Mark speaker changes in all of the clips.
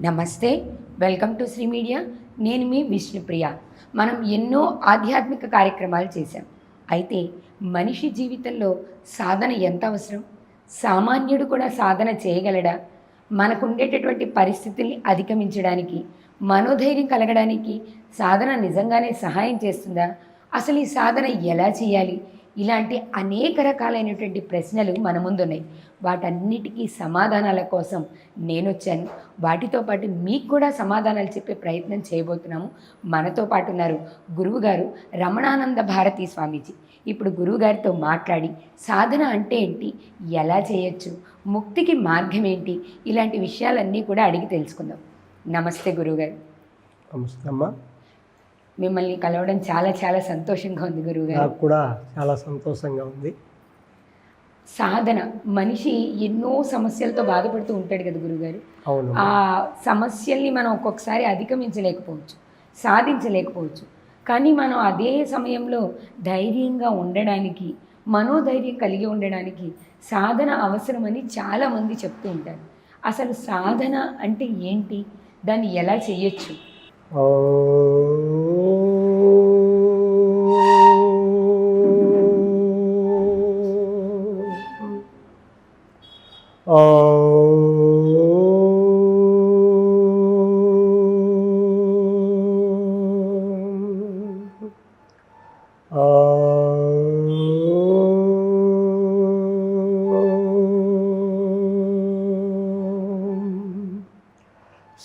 Speaker 1: నమస్తే welcome to Shri media. నేను మీ విష్ణుప్రియ. మనం ఎన్నో ఆధ్యాత్మిక కార్యక్రమాలు చేశాం. అయితే మనిషి జీవితంలో సాధన ఎంత అవసరం? సామాన్యుడు కూడా సాధన చేయగలడా? మనకుండేటటువంటి పరిస్థితుల్ని అధిగమించడానికి మనోధైర్యం కలగడానికి సాధన నిజంగానే సహాయం చేస్తుందా? అసలు ఈ సాధన ఎలా చేయాలి? ఇలాంటి అనేక రకాలైనటువంటి ప్రశ్నలు మన ముందున్నాయి. వాటన్నిటికీ సమాధానాల కోసం నేను వచ్చాను వాటితో పాటు మీకు కూడా సమాధానాలు చెప్పే ప్రయత్నం చేయబోతున్నాము. మనతో పాటు ఉన్నారు గురువుగారు రమణానంద భారతీ స్వామీజీ. ఇప్పుడు గురువుగారితో మాట్లాడి సాధన అంటే ఏంటి? ఎలా చేయొచ్చు? ముక్తికి మార్గం ఏంటి? ఇలాంటి విషయాలన్నీ కూడా అడిగి తెలుసుకుందాం. నమస్తే గురువుగారు.
Speaker 2: నమస్తే అమ్మా.
Speaker 1: మిమ్మల్ని కలవడం చాలా చాలా సంతోషంగా ఉంది గురువుగారు.
Speaker 2: నాకు కూడా చాలా సంతోషంగా ఉంది.
Speaker 1: సాధన. మనిషి ఎన్నో సమస్యలతో బాధపడుతూ ఉంటాడు కదా గురుగారు. ఆ సమస్యల్ని మనం ఒక్కొక్కసారి అధిగమించలేకపోవచ్చు సాధించలేకపోవచ్చు. కానీ మనం అదే సమయంలో ధైర్యంగా ఉండడానికి మనోధైర్యం కలిగి ఉండడానికి సాధన అవసరమని చాలామంది చెప్తూ ఉంటారు. అసలు సాధన అంటే ఏంటి? దాన్ని ఎలా చేయొచ్చు?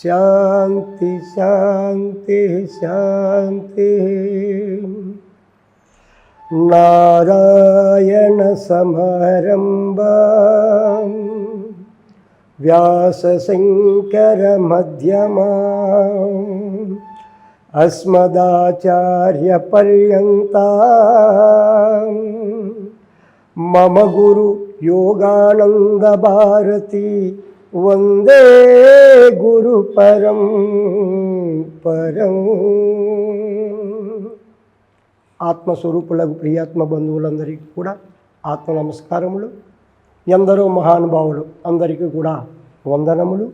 Speaker 2: शान्ति शान्तिः शान्तिः। नारायणसमरम्ब व्यासशङ्करमध्यमा अस्मदाचार्यपर्यन्ता। मम गुरुयोगानन्दभारती వందే గురు పరం పరం. ఆత్మస్వరూపులకు ప్రియాత్మ బంధువులందరికీ కూడా ఆత్మ నమస్కారములు. ఎందరో మహానుభావులు అందరికీ కూడా వందనములు.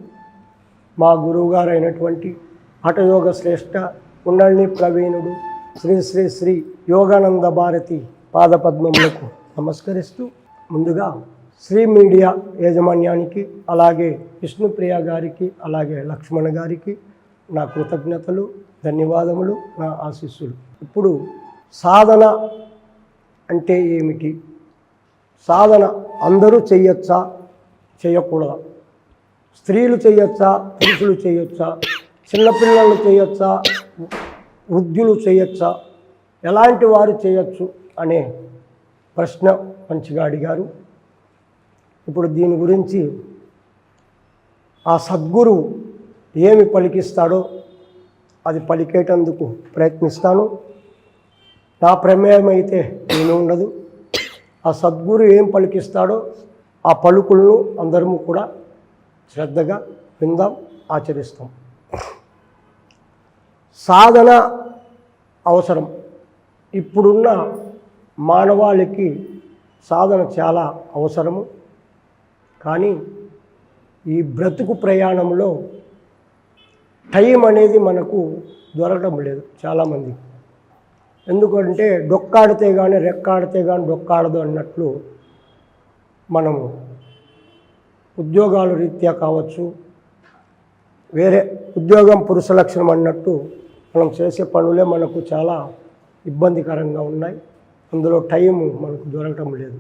Speaker 2: మా గురువుగారు అయినటువంటి హఠయోగ శ్రేష్ఠ ఉండల్ని ప్రవీణుడు శ్రీ శ్రీ శ్రీ యోగానంద భారతి పాదపద్మములకు నమస్కరిస్తూ ముందుగా శ్రీ మీడియా యాజమాన్యానికి అలాగే విష్ణుప్రియ గారికి అలాగే లక్ష్మణ గారికి నా కృతజ్ఞతలు ధన్యవాదములు నా ఆశీస్సులు. ఇప్పుడు సాధన అంటే ఏమిటి? సాధన అందరూ చేయొచ్చా? చేయకూడదా? స్త్రీలు చేయొచ్చా? పురుషులు చేయొచ్చా? చిన్నపిల్లలు చేయొచ్చా? వృద్ధులు చేయొచ్చా? ఎలాంటి వారు చేయొచ్చు? అనే ప్రశ్న మంచిగా అడిగారు. ఇప్పుడు దీని గురించి ఆ సద్గురువు ఏమి పలికిస్తాడో అది పలికేటందుకు ప్రయత్నిస్తాను. నా ప్రమేయం అయితే నేను ఉండదు. ఆ సద్గురు ఏం పలికిస్తాడో ఆ పలుకులను అందరము కూడా శ్రద్ధగా విందాం ఆచరిస్తాం. సాధన అవసరం. ఇప్పుడున్న మానవాళికి సాధన చాలా అవసరము. కానీ ఈ బ్రతుకు ప్రయాణంలో టైం అనేది మనకు దొరకడం లేదు చాలామంది. ఎందుకంటే డొక్కాడితే కానీ రెక్కాడితే కానీ డొక్కాడదు అన్నట్లు మనము ఉద్యోగాల రీత్యా కావచ్చు వేరే ఉద్యోగం పురుష లక్షణం అన్నట్టు మనం చేసే పనులే మనకు చాలా ఇబ్బందికరంగా ఉన్నాయి. అందులో టైం మనకు దొరకటం లేదు.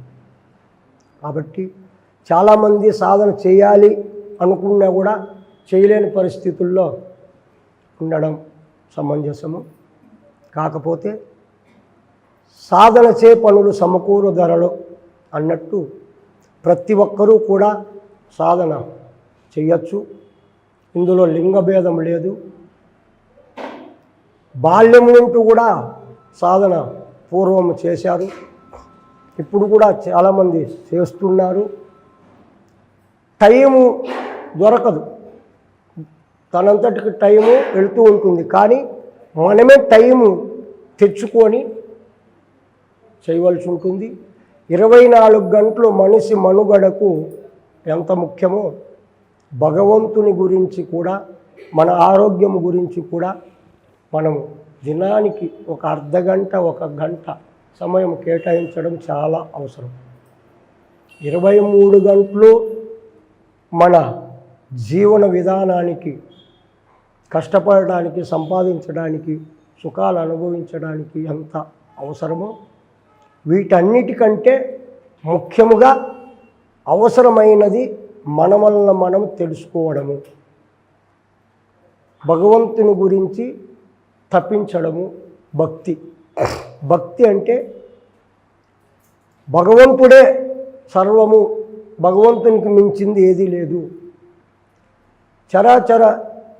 Speaker 2: కాబట్టి చాలామంది సాధన చేయాలి అనుకున్నా కూడా చేయలేని పరిస్థితుల్లో ఉండడం సమంజసము. కాకపోతే సాధన చే పనులు సమకూరు ధరలు అన్నట్టు ప్రతి ఒక్కరూ కూడా సాధన చేయొచ్చు. ఇందులో లింగభేదం లేదు. బాల్యం నుండి కూడా సాధన పూర్వం చేశారు. ఇప్పుడు కూడా చాలామంది చేస్తున్నారు. టైము దొరకదు. తనంతటికి టైము వెళ్తూ ఉంటుంది. కానీ మనమే టైము తెచ్చుకొని చేయవలసి ఉంటుంది. ఇరవై నాలుగు గంటలు మనిషి మనుగడకు ఎంత ముఖ్యమో భగవంతుని గురించి కూడా మన ఆరోగ్యం గురించి కూడా మనము దినానికి ఒక అర్ధ గంట ఒక గంట సమయం కేటాయించడం చాలా అవసరం. ఇరవై మూడు గంటలు మన జీవన విధానానికి కష్టపడడానికి సంపాదించడానికి సుఖాలు అనుభవించడానికి ఎంత అవసరమో వీటన్నిటికంటే ముఖ్యముగా అవసరమైనది మన వల్ల మనం తెలుసుకోవడము. భగవంతుని గురించి తప్పించడము భక్తి. భక్తి అంటే భగవంతుడే సర్వము భగవంతునికి మించింది ఏదీ లేదు. చరాచర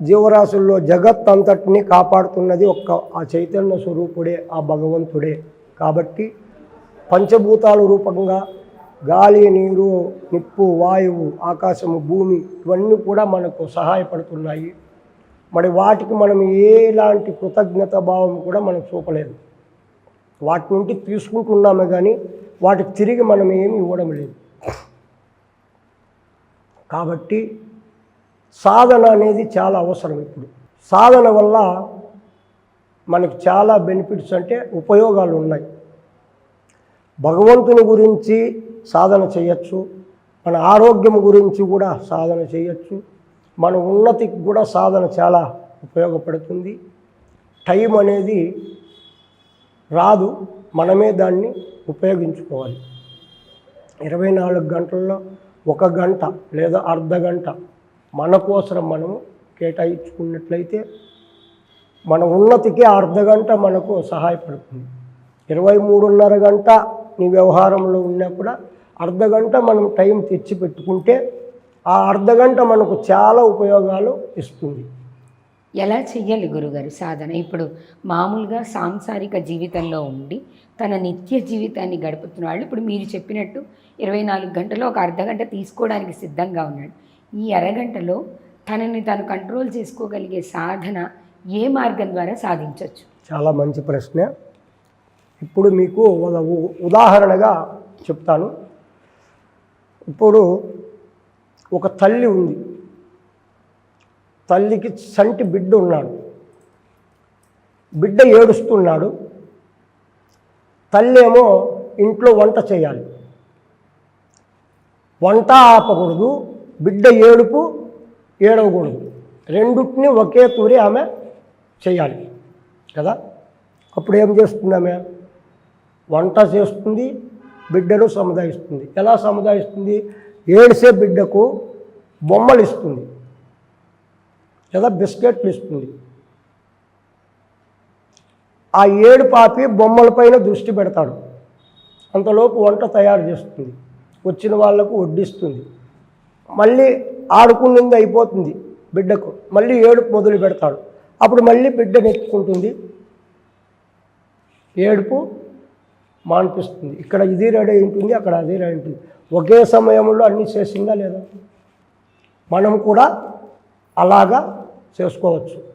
Speaker 2: జీవరాశుల్లో జగత్ అంతటిని కాపాడుతున్నది ఒక్క ఆ చైతన్య స్వరూపుడే ఆ భగవంతుడే. కాబట్టి పంచభూతాల రూపంగా గాలి నీరు నిప్పు వాయువు ఆకాశము భూమి ఇవన్నీ కూడా మనకు సహాయపడుతున్నాయి. మరి వాటికి మనం ఎలాంటి కృతజ్ఞత భావం కూడా మనం చూపలేదు. వాటి నుండి తీసుకుంటున్నామే కానీ వాటికి తిరిగి మనం ఏమి ఇవ్వడం లేదు. కాబట్టి సాధన అనేది చాలా అవసరం ఇప్పుడు. సాధన వల్ల మనకి చాలా బెనిఫిట్స్ అంటే ఉపయోగాలు ఉన్నాయి. భగవంతుని గురించి సాధన చేయొచ్చు. మన ఆరోగ్యం గురించి కూడా సాధన చేయొచ్చు. మన ఉన్నతికి కూడా సాధన చాలా ఉపయోగపడుతుంది. టైం అనేది రాదు. మనమే దాన్ని ఉపయోగించుకోవాలి. ఇరవై నాలుగు గంటల్లో ఒక గంట లేదా అర్ధ గంట మన కోసం మనము కేటాయించుకున్నట్లయితే మన ఉన్నతికి ఆ అర్ధ గంట మనకు సహాయపడుతుంది. ఇరవై మూడున్నర గంట నీ వ్యవహారంలో ఉన్నా కూడా అర్ధ గంట మనం టైం తెచ్చి పెట్టుకుంటే ఆ అర్ధ గంట మనకు చాలా ఉపయోగాలు ఇస్తుంది.
Speaker 1: ఎలా చెయ్యాలి గురుగారు సాధన? ఇప్పుడు మామూలుగా సాంసారిక జీవితంలో ఉండి తన నిత్య జీవితాన్ని గడుపుతున్న వాళ్ళు ఇప్పుడు మీరు చెప్పినట్టు ఇరవై నాలుగు గంటలో ఒక అర్ధగంట తీసుకోవడానికి సిద్ధంగా ఉన్నాడు. ఈ అరగంటలో తనని తను కంట్రోల్ చేసుకోగలిగే సాధన ఏ మార్గం ద్వారా సాధించవచ్చు
Speaker 2: చాలా మంచి ప్రశ్న. ఇప్పుడు మీకు ఉదాహరణగా చెప్తాను. ఇప్పుడు ఒక తల్లి ఉంది. తల్లికి సంటి బిడ్డ ఉన్నాడు. బిడ్డ ఏడుస్తున్నాడు. తల్లేమో ఇంట్లో వంట చేయాలి. వంట ఆపకూడదు. బిడ్డ ఏడుపు ఏడవకూడదు. రెండుటిని ఒకే తూరి ఆమె చేయాలి. కదా? అప్పుడు ఏం చేస్తుంది ఆమె? వంట చేస్తుంది. బిడ్డను సముదాయిస్తుంది. ఎలా సముదాయిస్తుంది? ఏడిసే బిడ్డకు బొమ్మలు ఇస్తుంది లేదా బిస్కెట్లు ఇస్తుంది ఆ ఏడు పాపి బొమ్మలపైన దృష్టి పెడతాడు. అంతలోపు వంట తయారు చేస్తుంది. వచ్చిన వాళ్ళకు వడ్డిస్తుంది. మళ్ళీ ఆడుకున్నది అయిపోతుంది బిడ్డకు. మళ్ళీ ఏడుపు మొదలు పెడతాడు. అప్పుడు మళ్ళీ బిడ్డ నెత్తుకుంటుంది ఏడుపు మాన్పిస్తుంది. ఇక్కడ ఇది రెడీ ఉంటుంది అక్కడ అది రెడీ ఉంటుంది. ఒకే సమయంలో అన్నీ చేసిందా లేదా? మనం కూడా అలాగా seus pontos.